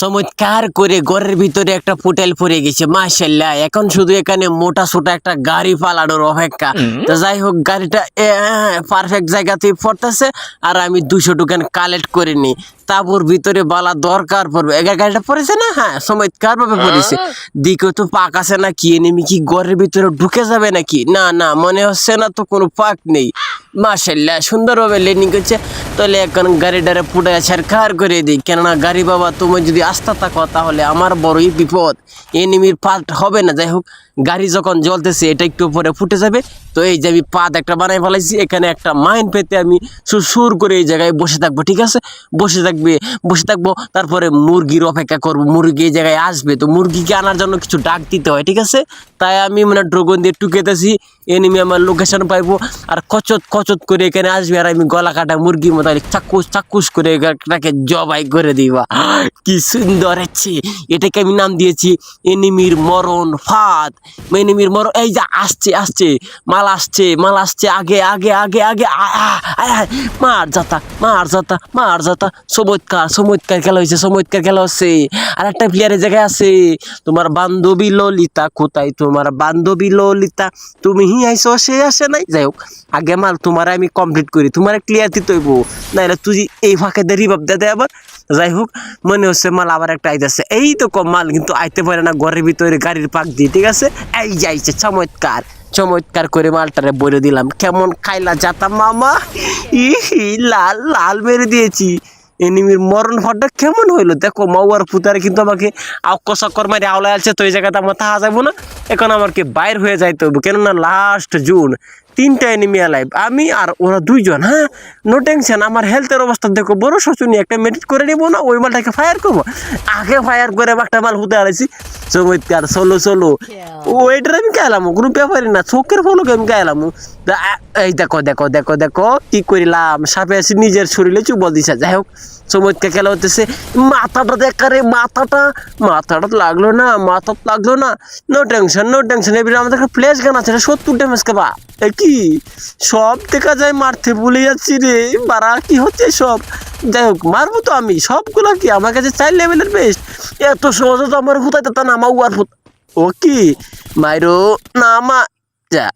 চমৎকার করে ঘরের ভিতরে একটা পোটেল পড়ে গেছে মাশাল্লাহ এখন শুধু এখানে মোটা সোটা একটা গাড়ি পালানোর অপেক্ষা। তো যাই হোক গাড়িটা পারফেক্ট জায়গাতে পড়তেছে আর আমি দুশো টোকেন কালেক্ট করে নিই। তারপর ভিতরে বালা দরকার পড়বে। এগার গাড়িটা পড়েছে না? হ্যাঁ চমৎকার ভাবে পড়েছে। দিকে তো পাক আছে না কি এনেমি কি ঘরের ভিতরে ঢুকে যাবে নাকি? না না মনে হচ্ছে না তো কোনো পাক নেই। মাশাল্লাহ সুন্দরভাবে লেন্ডিং করছে। তাহলে এখন গাড়িটারে পুটে ছাড়খার করে দিই। কেননা গাড়ি বাবা, তুমি যদি আস্থা থাকো, তাহলে আমার বড়ই বিপদ। এনিমির পাল্ট হবে না। যাই হোক, গাড়ি যখন জ্বলতেছে, এটা একটু পরে ফুটে যাবে। তো এই যে আমি পাত একটা বানাই ফেলাইছি, এখানে একটা মাইন পেতে আমি সুর করে এই জায়গায় বসে থাকব, ঠিক আছে? বসে থাকবে, বসে থাকব, তারপরে মুরগির অপেক্ষা করব, মুরগি এই জায়গায় আসবে। তো মুরগিকে আনার জন্য কিছু ডাক দিতে হয়, ঠিক আছে? তাই আমি মানে ড্রোগন দিয়ে টুকেতেছি এনিমি আমার লোকেশন পাইবো। আর কচত কচত করে এখানে আসবে আর আমি গলা কাটা মুরগি মতো চাক্কুস চাক্কুস করে এটাকে জবাই করে দিবা। কি সুন্দর হচ্ছে। এটাকে আমি নাম দিয়েছি এনিমির মরণ ফাঁদ। এনিমির মরণ এই যে, আসছে আসছে। মাল আসছে মাল আসছে। আগে আগে আগে আগে মার যাতা মার যাতা মার যাতা। চমৎকার চমৎকার খেলা হয়েছে, চমৎকার খেলা হচ্ছে। আর একটা প্লেয়ারের জায়গায় আছে। তোমার বান্ধবী ললিতা, কোথায় তোমার বান্ধবী ললিতা? তুমি হি আইসো সে আসে নাই? যাই হোক, আগে মাল তোমার আমি কমপ্লিট করি, তোমার ক্লিয়ার দিতে হইব। নাহলে তুই এই ফাঁকে দিয়ে রিভাব দে আবার। যাই হোক, মনে হচ্ছে মাল আবার একটা আইতেছে। এই তো কম মাল, কিন্তু আইতে পারে না ঘরের ভিতরে গাড়ির পাক দিয়ে, ঠিক আছে? এই যাইছে চমৎকার চমৎকার করে মালটারে বলে দিলাম। কেমন খাইলা যাতাম মামা? ইহি লাল লাল মেরে দিয়েছি। এনিমির মরণ ফটটা কেমন হইল? দেখো মাউয়ার পুতারে কিন্তু আমাকে আক্ক চক্কর মারি আওলায় আছে তো এই জায়গাতে আমার থাকা যাব না। এখন আমাকে বাইর হয়ে যাইতে হবে কেননা লাস্ট জুন তিনটা এনিমি লাইভ আমি আর ওরা দুইজন হ্যাঁ? নো টেনশন আমার হেলথের অবস্থা দেখো, বড় শোচনীয়। একটা মেডিট করে নিবো না, ওই মালটাকে ফায়ার করব। আগে ফায়ার করে একটা মাল হতে আড়াইছি চমৎকার সোলো সোলো ওইটার আমি গেলাম কোনো ব্যাপারই না চোখের ফলকে আমি গেলাম এই দেখো দেখো দেখো দেখো কি করিলাম সাপে আসি নিজের শরীরে চুবল দিছে। যাই হোক চমৎকার খেলা হতেছে। মাথাটা দেখারে মাথাটা মাথাটা লাগল না মাথা লাগল না। নো টেনশন নো টেনশন এবারে আমাদের একটা প্লেস গান আছে সত্তর ড্যামেজ এ কি? সব দেখা যায় মারতে ভুলে যাচ্ছি রে বাড়া কি হচ্ছে সব? যাই হোক মারবো তো আমি সবগুলো কি? আমার কাছে চার লেভেলের বেস্ট এত সহজে তো আমার হুতাইতে তা নামা উয়ার ও কি? মাইরো নামা যা।